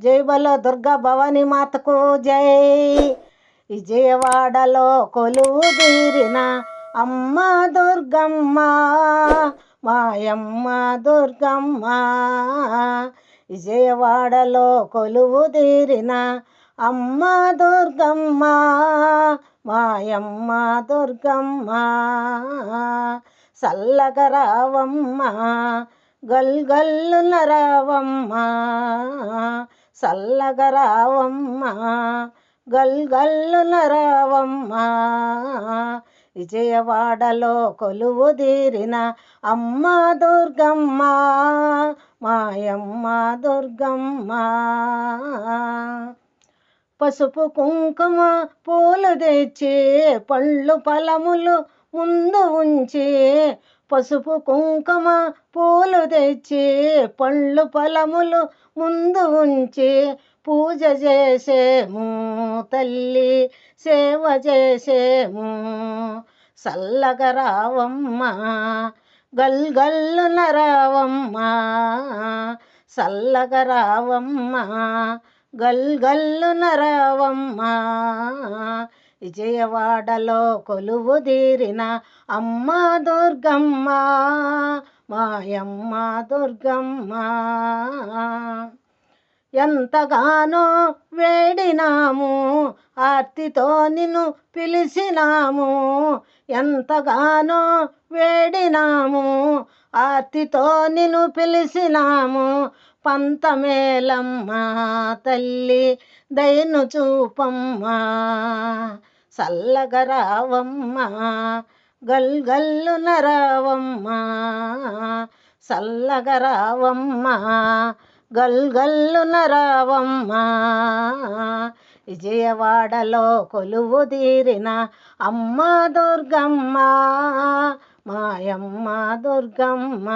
జై బలో దుర్గా భవాని మాతకు జై. విజయవాడలో కొలువు తీరిన అమ్మ దుర్గమ్మ మాయమ్మ దుర్గమ్మ. విజయవాడలో కొలువు తీరిన అమ్మ దుర్గమ్మ మాయమ్మ దుర్గమ్మ. సల్లగరావమ్మ గల్ గల్లున రావమ్మ. సల్లగరావమ్మ గల్ గల్లున విజయవాడలో కొలువు తీరిన అమ్మ దుర్గమ్మ మాయమ్మ దుర్గమ్మ. పసుపు కుంకుమ పూలు తెచ్చి పళ్ళు ఫలములు ముందు ఉంచి పసుపు కుంకుమ పూలు తెచ్చి పళ్ళు ఫలములు ముందు ఉంచి పూజ చేసేము తల్లి సేవ చేసేము. చల్లగా రావమ్మ గల్గల్లు రావమ్మ చల్లగా రావమ్మ గల్ రావమ్మ. విజయవాడలో కొలువు తీరిన అమ్మ దుర్గమ్మ మాయమ్మ దుర్గమ్మ. ఎంతగానో వేడినాము ఆర్తితో నిన్ను పిలిచినాము. ఎంతగానో వేడినాము ఆర్తితో నిన్ను పిలిచినాము. పంతమేలమ్మ తల్లి దయను చూపమ్మా. చల్లగరావమ్మ గల్గల్లు గల్లున రావమ్మ చల్లగరావమ్మ గల్ గల్లున విజయవాడలో కొలువు తీరిన అమ్మ దుర్గమ్మ మాయమ్మ దుర్గమ్మ.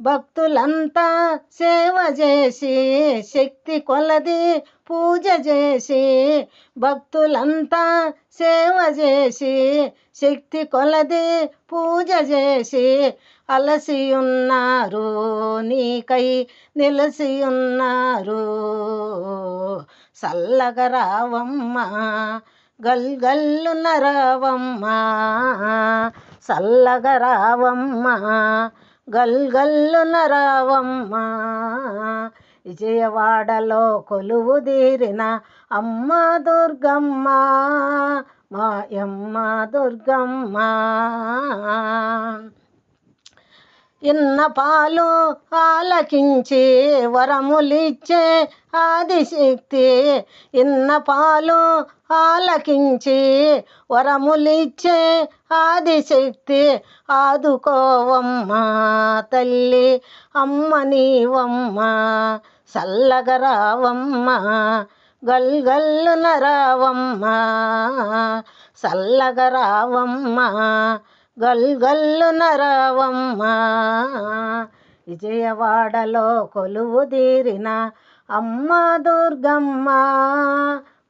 భక్తులంతా సేవ చేసి శక్తి కొలది పూజ చేసి భక్తులంతా సేవ చేసి శక్తి కొలది పూజ చేసి అలసి ఉన్నారు నీకై నిలసి ఉన్నారు చల్లగా రావమ్మ గల్ గల్లున గల్గల్లు రావమ్మ విజయవాడలో కొలువు తీరిన అమ్మ దుర్గమ్మ మాయమ్మ దుర్గమ్మ. ఇన్న పాలు ఆలకించి వరములిచ్చే ఆదిశక్తి. ఇన్న పాలు ఆలకించి వరములిచ్చే ఆదిశక్తి. ఆదుకోవమ్మ తల్లి అమ్మ నీవమ్మ చల్లగరావమ్మ గల్ గల్లున రావమ్మ చల్లగరావమ్మ గల్గల్లు రావమ్మ విజయవాడలో కొలువు తీరిన అమ్మ దుర్గమ్మ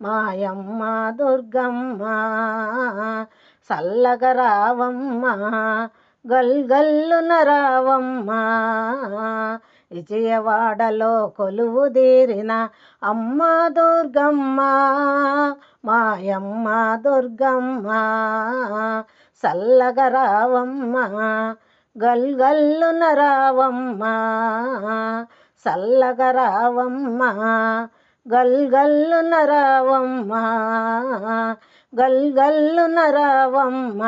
మాయమ్మ దుర్గమ్మ. చల్లగా రావమ్మ గల్ రావమ్మ విజయవాడలో కొలువు తీరిన అమ్మ దుర్గమ్మ మాయమ్మ దుర్గమ్మ. చల్లగా రావమ్మ గల్గల్లున రావమ్మ. చల్లగా రావమ్మ గల్గల్లున రావమ్మ. గల్ రావమ్మ.